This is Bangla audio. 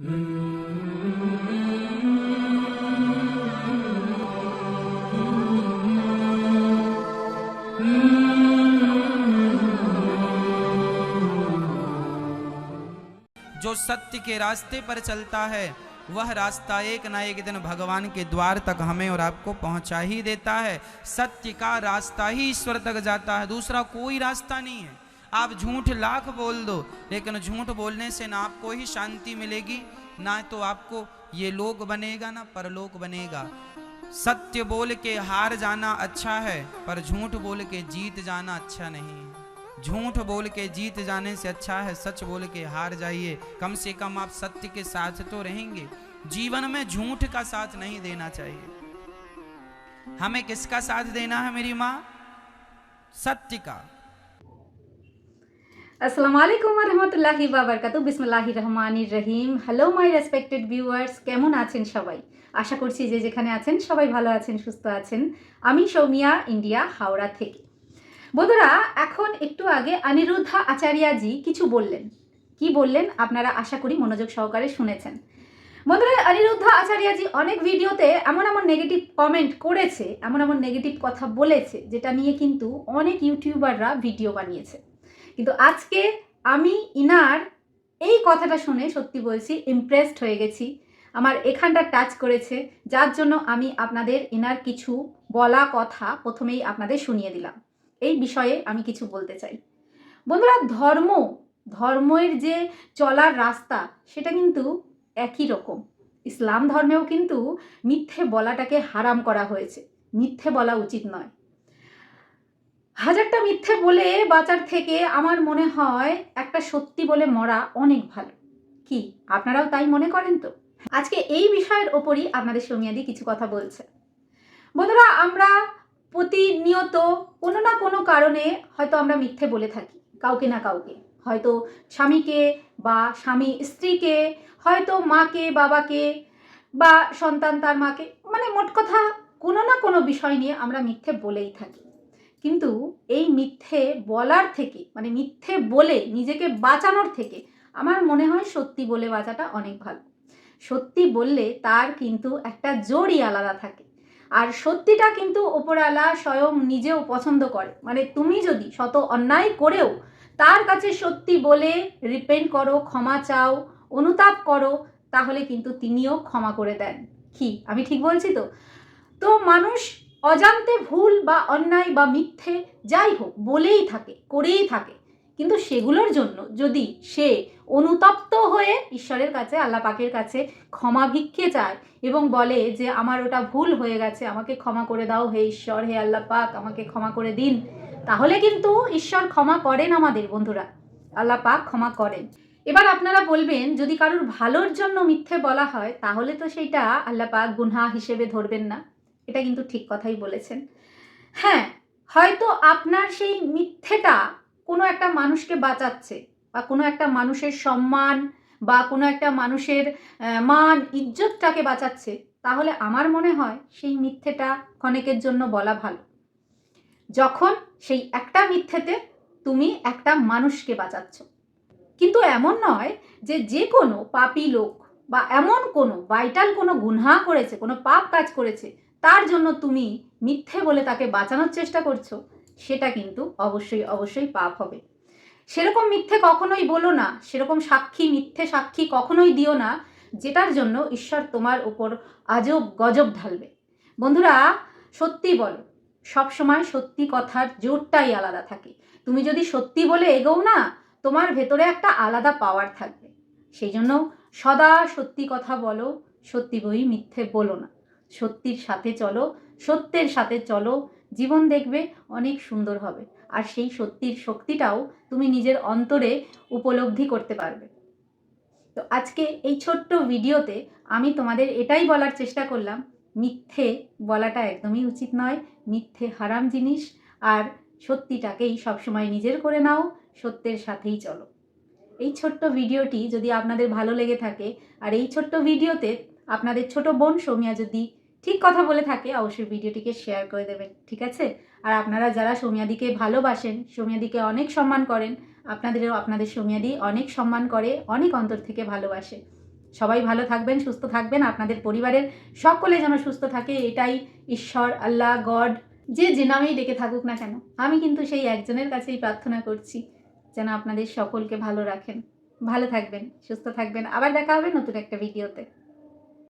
जो सत्य के रास्ते पर चलता है, वह रास्ता एक ना एक दिन भगवान के द्वार तक हमें और आपको पहुँचा ही देता है। सत्य का रास्ता ही ईश्वर तक जाता है, दूसरा कोई रास्ता नहीं है। आप झूठ लाख बोल दो, लेकिन झूठ बोलने से ना आपको ही शांति मिलेगी, ना तो आपको ये लोक बनेगा, ना परलोक बनेगा। सत्य बोल के हार जाना अच्छा है, पर झूठ बोल के जीत जाना अच्छा नहीं है। झूठ बोल के जीत जाने से अच्छा है, सच बोल के हार जाइए। कम से कम आप सत्य के साथ तो रहेंगे। जीवन में झूठ का साथ नहीं देना चाहिए। हमें किसका साथ देना है मेरी माँ? सत्य का। আসসালামু আলাইকুম রহমতুল্লাহি বাবারকাতু বিসমুল্লাহি রহমানির রহিম হ্যালো মাই রেসপেক্টেড ভিউয়ার্স কেমন আছেন সবাই? আশা করছি যে যেখানে আছেন সবাই ভালো আছেন, সুস্থ আছেন। আমি সৌমিয়া, ইন্ডিয়া, হাওড়া থেকে। বন্ধুরা, এখন একটু আগে অনিরুদ্ধা আচার্যাজি কিছু বললেন। কি বললেন? আপনারা আশা করি মনোযোগ সহকারে শুনেছেন। বন্ধুরা, অনিরুদ্ধা আচার্যাজি অনেক ভিডিওতে এমন এমন নেগেটিভ কমেন্ট করেছে, এমন এমন নেগেটিভ কথা বলেছে, যেটা নিয়ে কিন্তু অনেক ইউটিউবাররা ভিডিও বানিয়েছে। কিন্তু আজকে আমি ইনার এই কথাটা শুনে সত্যি বলছি ইমপ্রেসড হয়ে গেছি। আমার এখানটা টাচ করেছে, যার জন্য আমি আপনাদের ইনার কিছু বলা কথা প্রথমেই আপনাদের শুনিয়ে দিলাম। এই বিষয়ে আমি কিছু বলতে চাই। বন্ধুরা, ধর্ম, ধর্মের যে চলার রাস্তা, সেটা কিন্তু একই রকম। ইসলাম ধর্মেও কিন্তু মিথ্যে বলাটাকে হারাম করা হয়েছে। মিথ্যে বলা উচিত নয়। হাজারটা মিথ্যে বলে বাঁচার থেকে আমার মনে হয় একটা সত্যি বলে মরা অনেক ভালো। কি, আপনারাও তাই মনে করেন তো? আজকে এই বিষয়ের ওপরই আপনাদের সৌমিয়াদি কিছু কথা বলছে। বন্ধুরা, আমরা প্রতিনিয়ত কোনো না কোনো কারণে হয়তো আমরা মিথ্যে বলে থাকি, কাউকে না কাউকে। হয়তো স্বামীকে বা স্বামী স্ত্রীকে, হয়তো মাকে, বাবাকে বা সন্তান তার মাকে। মানে মোট কথা, কোনো না কোনো বিষয় নিয়ে আমরা মিথ্যে বলেই থাকি। কিন্তু এই মিথ্যে বলার থেকে মানে মিথ্যে বলে নিজেকে বাঁচানোর থেকে আমার মনে হয় সত্যি বলে বাঁচাটা অনেক ভালো। সত্যি বললে তার কিন্তু একটা জোরই আলাদা থাকে। আর সত্যিটা কিন্তু ওপরওয়ালা স্বয়ং নিজেও পছন্দ করে। মানে তুমি যদি শত অন্যায় করেও তার কাছে সত্যি বলে রিপেন্ট করো, ক্ষমা চাও, অনুতাপ করো, তাহলে কিন্তু তিনিও ক্ষমা করে দেন। কি? আমি ঠিক বলছি তো? তো মানুষ অজান্তে ভুল বা অন্যায় বা মিথ্যে যাই হোক, বলেই থাকে, করেই থাকে। কিন্তু সেগুলোর জন্য যদি সে অনুতপ্ত হয়ে ঈশ্বরের কাছে, আল্লাহ পাকের কাছে ক্ষমা ভিক্ষে চায় এবং বলে যে, আমার ওটা ভুল হয়ে গেছে, আমাকে ক্ষমা করে দাও, হে ঈশ্বর, হে আল্লাহ পাক, আমাকে ক্ষমা করে দিন। তাহলে কিন্তু ঈশ্বর ক্ষমা করেন আমাদের বন্ধুরা। আল্লাহ পাক ক্ষমা করেন। এবার আপনারা বলবেন, যদি কারোর ভালোর জন্য মিথ্যে বলা হয়, তাহলে তো সেইটা আল্লাহ পাক গুনহা হিসেবে ধরবেন না। এটা কিন্তু ঠিক কথাই বলেছেন। হ্যাঁ হয়তো আপনার সেই মিথ্যেটা কোনো একটা মানুষকে বাঁচাচ্ছে বা কোনো একটা মানুষের সম্মান বা কোনো একটা মানুষের মান, ইজ্জতটাকে বাঁচাচ্ছে, তাহলে আমার মনে হয় সেই মিথ্যেটা ক্ষণেকের জন্য বলা ভালো। যখন সেই একটা মিথ্যেতে তুমি একটা মানুষকে বাঁচাচ্ছ। কিন্তু এমন নয় যে যে কোনো পাপী লোক বা এমন কোনো ভাইটাল কোনো গুনহা করেছে, কোনো পাপ কাজ করেছে তার জন্য তুমি মিথ্যে বলে তাকে বাঁচানোর চেষ্টা করছ, সেটা কিন্তু অবশ্যই অবশ্যই পাপ হবে। সেরকম মিথ্যে কখনোই বলো না, সেরকম সাক্ষী, মিথ্যে সাক্ষী কখনোই দিও না, যেটার জন্য ঈশ্বর তোমার উপর আজব গজব ঢালবে। বন্ধুরা, সত্যি বলো, সবসময় সত্যি কথার জোরটাই আলাদা থাকে। তুমি যদি সত্যি বলে এগোও না, তোমার ভেতরে একটা আলাদা পাওয়ার থাকবে। সেই জন্য সদা সত্যি কথা বলো, সত্যি বই মিথ্যে বলো না। সত্যির সাথে চলো, সত্যের সাথে চলো, জীবন দেখবে অনেক সুন্দর হবে। আর সেই সত্যির শক্তিটাও তুমি নিজের অন্তরে উপলব্ধি করতে পারবে। তো আজকে এই ছোট্ট ভিডিওতে আমি তোমাদের এটাই বলার চেষ্টা করলাম, মিথ্যে বলাটা একদমই উচিত নয়, মিথ্যে হারাম জিনিস, আর সত্যিটাকেই সবসময় নিজের করে নাও, সত্যের সাথেই চলো। এই ছোট্ট ভিডিওটি যদি আপনাদের ভালো লেগে থাকে, আর এই ছোট্ট ভিডিওতে আপনাদের ছোট বোন সৌমিয়া যদি ঠিক কথা বলে থাকে, অবশ্যই ভিডিওটিকে শেয়ার করে দেবেন, ঠিক আছে? আর আপনারা যারা সৌমিয়াদিকে ভালোবাসেন, সৌমিয়াদিকে অনেক সম্মান করেন, আপনাদেরও আপনাদের সৌমিয়াদি অনেক সম্মান করে, অনেক অন্তর থেকে ভালোবাসে। সবাই ভালো থাকবেন, সুস্থ থাকবেন, আপনাদের পরিবারের সকলে যেন সুস্থ থাকে, এটাই ঈশ্বর, আল্লাহ, গড, যে যে নামেই ডেকে থাকুক না কেন, আমি কিন্তু সেই একজনের কাছেই প্রার্থনা করছি, যেন আপনাদের সকলকে ভালো রাখেন। ভালো থাকবেন, সুস্থ থাকবেন, আবার দেখা হবে নতুন একটা ভিডিওতে।